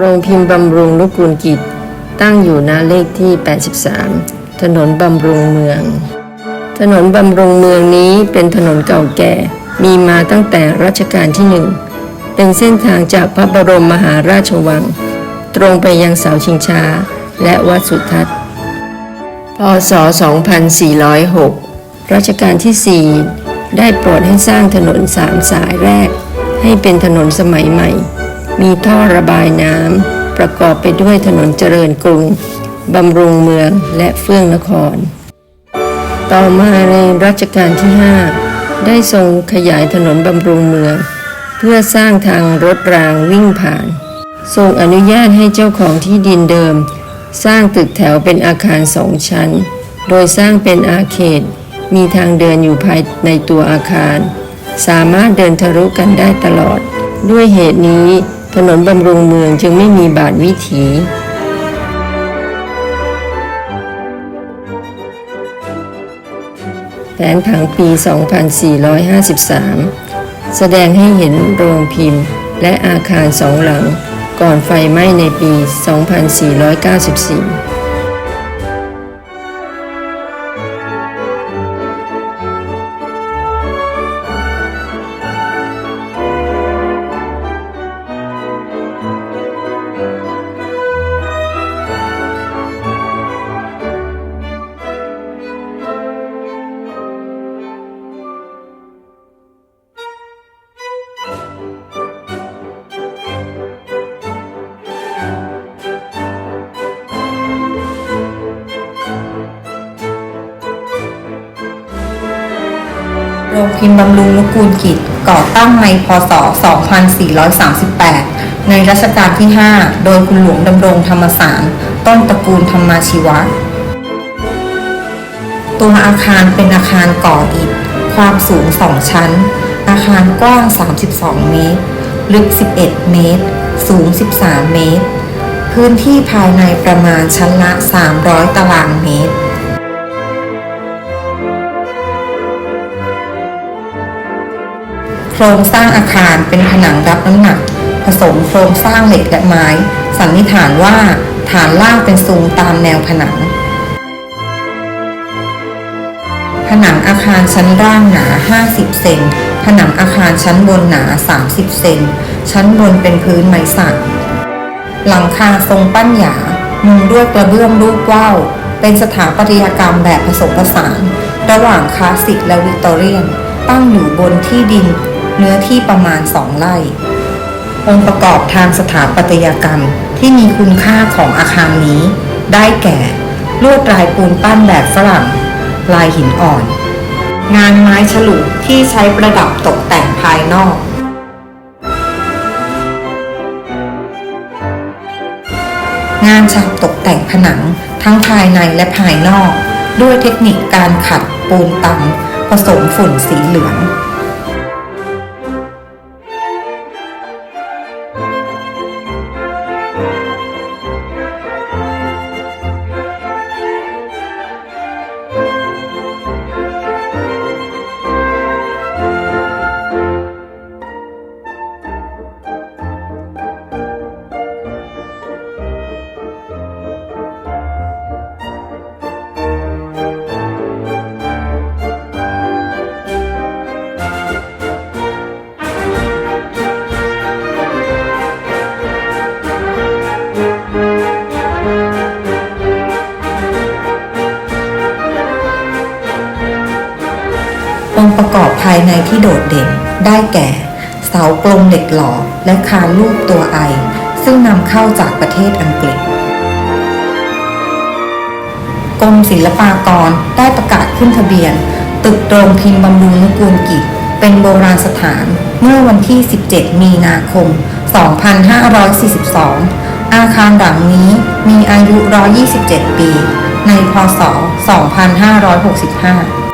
โรงพิมพ์บำรุงนุกูลกิจ ตั้งอยู่ณเลขที่ 83 ถนนบำรุงเมือง ถนนบำรุงเมืองนี้เป็นถนนเก่าแก่ มีมาตั้งแต่รัชกาลที่หนึ่ง เป็นเส้นทางจากพระบรมมหาราชวัง ตรงไปยังเสาชิงช้า และวัดสุทัศน์ พศ 2406 รัชกาลที่ 4 ได้โปรดให้สร้างถนนสามสายแรก ให้เป็นถนนสมัยใหม่ มีท่อระบายน้ำประกอบไปด้วยถนนเจริญกรุงบำรุงเมืองและเฟื่องนคร ต่อมาในรัชกาลที่ 5 ได้ทรงขยายถนนบำรุงเมือง เพื่อสร้างทางรถรางวิ่งผ่าน ทรงอนุญาตให้เจ้าของที่ดินเดิม สร้างตึกแถวเป็นอาคารสองชั้น โดยสร้างเป็นอาเขต มีทางเดินอยู่ภายในตัวอาคาร สามารถเดินทะลุกันได้ตลอด ด้วยเหตุนี้ ถนนบำรุงเมืองจึงไม่มีบาดวิถีแผนผังปี 2453 แสดงให้เห็นโรงพิมพ์ และอาคารสองหลังก่อนไฟไหม้ในปี 2494 รงพิมพ์บำรุงนุกูลกิจ ก่อตั้งในพศ 2438 ในรัชกาลที่ 5 โดยคุณหลวงดำรงธรรมสาร ต้นตระกูลธรรมาชีวะ ตัวอาคารเป็นอาคารก่ออิฐ ความสูง 2 ชั้น อาคารกว้าง 32 เมตร ลึก 11 เมตร สูง 13 เมตร พื้นที่ภายในประมาณชั้นละ 300 ตารางเมตร ครงสร้างอาคารเป็นผนังรับน้ำหนัก ผสมโครงสร้างเหล็กและไม้ สันนิษฐานว่าฐานล่างเป็นทรงตามแนวผนัง ผนังอาคารชั้นล่างหนา 50 เซน ผนังอาคารชั้นบนหนา 30 เซน ชั้นบนเป็นพื้นไม้สัก หลังคาทรงปั้นหยา มุงด้วยกระเบื้องรูปว่าว เป็นสถาปัตยกรรมแบบผสมผสาน ระหว่างคลาสสิกและวิกตอเรียน ตั้งอยู่บนที่ดิน เนื้อที่ประมาณ2ไร่ องค์ประกอบทางสถาปัตยกรรมที่มีคุณค่าของอาคารนี้ ได้แก่ ลวดลายปูนปั้นแบบฝรั่ง ลายหินอ่อน งานไม้ฉลุที่ใช้ประดับตกแต่งภายนอกงานฉาบตกแต่งผนังทั้งภายในและภายนอก ด้วยเทคนิคการขัดปูนตังผสมฝุ่นสีเหลือง องค์ประกอบภายในที่โดดเด่น ได้แก่ เสากลมเหล็กหล่อและคานรูปตัวไอ ซึ่งนำเข้าจากประเทศอังกฤษกรมศิลปากรได้ประกาศขึ้นทะเบียน ตึกโรงพิมพ์บำรุงนุกูลกิจ เป็นโบราณสถานเมื่อวันที่ 17 มีนาคม 2542 อาคารหลังนี้มีอายุ 127 ปี ในพศ 2565